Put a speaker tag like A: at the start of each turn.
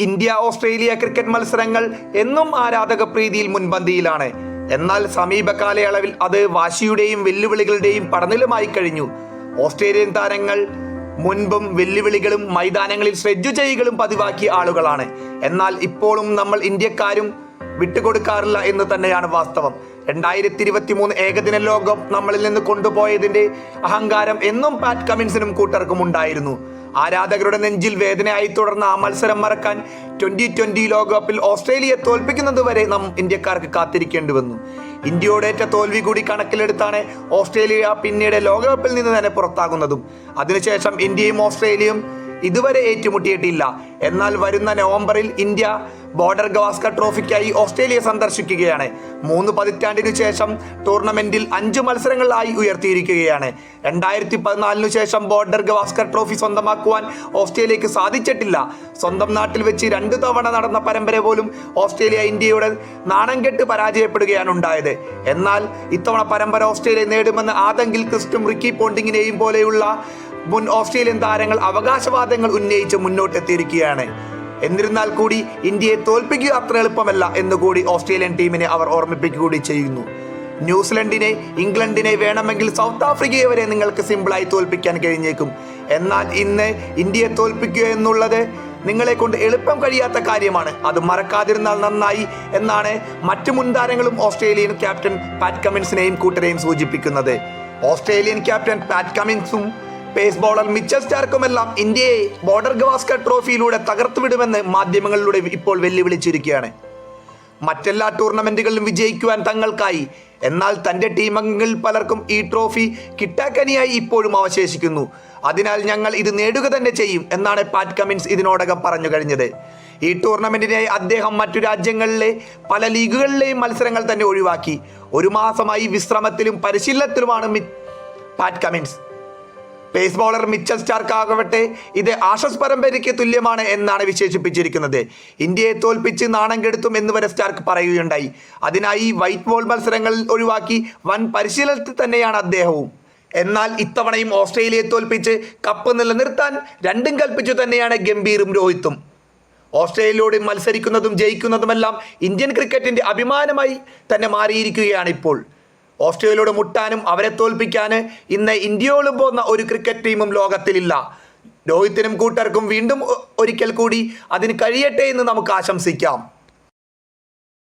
A: India Australia cricket മത്സരങ്ങൾ എന്നും ആരാധക പ്രീതിയിൽ മുൻപന്തിയിലാണ്. എന്നാൽ സമീപ കാലയളവിൽ അത് വാശിയുടെയും വെല്ലുവിളികളുടെയും പടനിലുമായി കഴിഞ്ഞു. ഓസ്ട്രേലിയൻ താരങ്ങൾ മുൻപും വെല്ലുവിളികളും മൈതാനങ്ങളിൽ ശ്രദ്ധ ചെയ്യുകളും പതിവാക്കിയ ആളുകളാണ്. എന്നാൽ ഇപ്പോഴും നമ്മൾ ഇന്ത്യക്കാരും വിട്ടുകൊടുക്കാറില്ല എന്ന് തന്നെയാണ് വാസ്തവം. രണ്ടായിരത്തി ഇരുപത്തി മൂന്ന് ഏകദിന ലോകം നമ്മളിൽ നിന്ന് കൊണ്ടുപോയതിന്റെ അഹങ്കാരം എന്നും പാറ്റ് കമിൻസിനും കൂട്ടർക്കും ഉണ്ടായിരുന്നു. ആരാധകരുടെ നെഞ്ചിൽ വേദനയായി തുടർന്ന ആ മത്സരം മറക്കാൻ ട്വന്റി ട്വന്റി ലോകകപ്പിൽ ഓസ്ട്രേലിയയെ തോൽപ്പിക്കുന്നത് വരെ നാം ഇന്ത്യക്കാർക്ക് കാത്തിരിക്കേണ്ടി വന്നു. ഇന്ത്യയോടേറ്റ തോൽവി കൂടി കണക്കിലെടുത്താണ് ഓസ്ട്രേലിയ പിന്നീട് ലോകകപ്പിൽ നിന്ന് തന്നെ പുറത്താകുന്നതും. അതിനുശേഷം ഇന്ത്യയും ഓസ്ട്രേലിയയും ഇതുവരെ ഏറ്റുമുട്ടിയിട്ടില്ല. എന്നാൽ വരുന്ന നവംബറിൽ ഇന്ത്യ ബോർഡർ ഗവാസ്കർ ട്രോഫിക്കായി ഓസ്ട്രേലിയ സന്ദർശിക്കുകയാണ്. മൂന്ന് പതിറ്റാണ്ടിനു ശേഷം ടൂർണമെന്റിൽ അഞ്ച് മത്സരങ്ങളായി ഉയർത്തിയിരിക്കുകയാണ്. രണ്ടായിരത്തി പതിനാലിനു ശേഷം ബോർഡർ ഗവാസ്കർ ട്രോഫി സ്വന്തമാക്കുവാൻ ഓസ്ട്രേലിയക്ക് സാധിച്ചിട്ടില്ല. സ്വന്തം നാട്ടിൽ വെച്ച് രണ്ടു തവണ നടന്ന പരമ്പര പോലും ഓസ്ട്രേലിയ ഇന്ത്യയുടെ നാണം കെട്ട് പരാജയപ്പെടുകയാണ് ഉണ്ടായത്. എന്നാൽ ഇത്തവണ പരമ്പര ഓസ്ട്രേലിയ നേടുമെന്ന് ആദങ്കിൽ ക്രിസ്റ്റും റിക്കി പോണ്ടിങ്ങിനെയും പോലെയുള്ള മുൻ ഓസ്ട്രേലിയൻ താരങ്ങൾ അവകാശവാദങ്ങൾ ഉന്നയിച്ച് മുന്നോട്ടെത്തിയിരിക്കുകയാണ്. എന്നിരുന്നാൽ കൂടി ഇന്ത്യയെ തോൽപ്പിക്കുക അത്ര എളുപ്പമല്ല എന്നുകൂടി ഓസ്ട്രേലിയൻ ടീമിനെ അവർ ഓർമ്മിപ്പിക്കുക കൂടി ചെയ്യുന്നു. ന്യൂസിലൻഡിനെ ഇംഗ്ലണ്ടിനെ വേണമെങ്കിൽ സൗത്ത് ആഫ്രിക്കയെ വരെ നിങ്ങൾക്ക് സിമ്പിളായി തോൽപ്പിക്കാൻ കഴിഞ്ഞേക്കും. എന്നാൽ ഇന്ന് ഇന്ത്യയെ തോൽപ്പിക്കുക എന്നുള്ളത് നിങ്ങളെ കൊണ്ട് എളുപ്പം കഴിയാത്ത കാര്യമാണ്. അത് മറക്കാതിരുന്നാൽ നന്നായി എന്നാണ് മറ്റു മുൻതാരങ്ങളും ഓസ്ട്രേലിയൻ ക്യാപ്റ്റൻ പാറ്റ് കമിൻസിനെയും കൂട്ടരെയും സൂചിപ്പിക്കുന്നത്. ഓസ്ട്രേലിയൻ ക്യാപ്റ്റൻ പാറ്റ് കമിൻസും പേസ് ബോളർ മിച്ചൽ സ്റ്റാർക്കുമെല്ലാം ഇന്ത്യയെ ബോർഡർ ഗവാസ്കർ ട്രോഫിയിലൂടെ തകർത്തുവിടുമെന്ന് മാധ്യമങ്ങളിലൂടെ ഇപ്പോൾ വെല്ലുവിളിച്ചിരിക്കുകയാണ്. മറ്റെല്ലാ ടൂർണമെന്റുകളിലും വിജയിക്കുവാൻ തങ്ങൾക്കായി എന്നാൽ തന്റെ ടീമംഗങ്ങളിൽ പലർക്കും ഈ ട്രോഫി കിട്ടാക്കനിയായി ഇപ്പോഴും അവശേഷിക്കുന്നു. അതിനാൽ ഞങ്ങൾ ഇത് നേടുക തന്നെ ചെയ്യും എന്നാണ് പാറ്റ് കമിൻസ് ഇതിനോടകം പറഞ്ഞു കഴിഞ്ഞത്. ഈ ടൂർണമെന്റിനായി അദ്ദേഹം മറ്റു രാജ്യങ്ങളിലെ പല ലീഗുകളിലെയും മത്സരങ്ങൾ തന്നെ ഒഴിവാക്കി. ഒരു മാസമായി വിശ്രമത്തിലും പരിശീലനത്തിലുമാണ് Pat Cummins pace bowler Mitchell Starc ആകട്ടെ ഇത് ആഷസ് പരമ്പരയ്ക്ക് തുല്യമാണ് എന്നാണ് വിശേഷിപ്പിച്ചിരിക്കുന്നത്. ഇന്ത്യയെ തോൽപ്പിച്ച് നാണം കെടുത്തും എന്ന് വരെ സ്റ്റാർക്ക് പറയുകയുണ്ടായി. അതിനായി വൈറ്റ് ബോൾ മത്സരങ്ങൾ ഒഴിവാക്കി വൻ പരിശീലനത്തിൽ തന്നെയാണ് അദ്ദേഹവും. എന്നാൽ ഇത്തവണയും ഓസ്ട്രേലിയയെ തോൽപ്പിച്ച് കപ്പ് നിലനിർത്താൻ രണ്ടും കൽപ്പിച്ചു തന്നെയാണ് ഗംഭീറും രോഹിത്തും. ഓസ്ട്രേലിയയോട് മത്സരിക്കുന്നതും ജയിക്കുന്നതുമെല്ലാം ഇന്ത്യൻ ക്രിക്കറ്റിന്റെ അഭിമാനമായി തന്നെ മാറിയിരിക്കുകയാണ് ഇപ്പോൾ. ഓസ്ട്രേലിയയോട് മുട്ടാനും അവരെ തോൽപ്പിക്കാൻ ഇന്ന് ഇന്ത്യയോളം പോകുന്ന ഒരു ക്രിക്കറ്റ് ടീമും ലോകത്തിലില്ല. രോഹിത്തിനും കൂട്ടർക്കും വീണ്ടും ഒരിക്കൽ കൂടി അതിന് കഴിയട്ടെ എന്ന് നമുക്ക് ആശംസിക്കാം.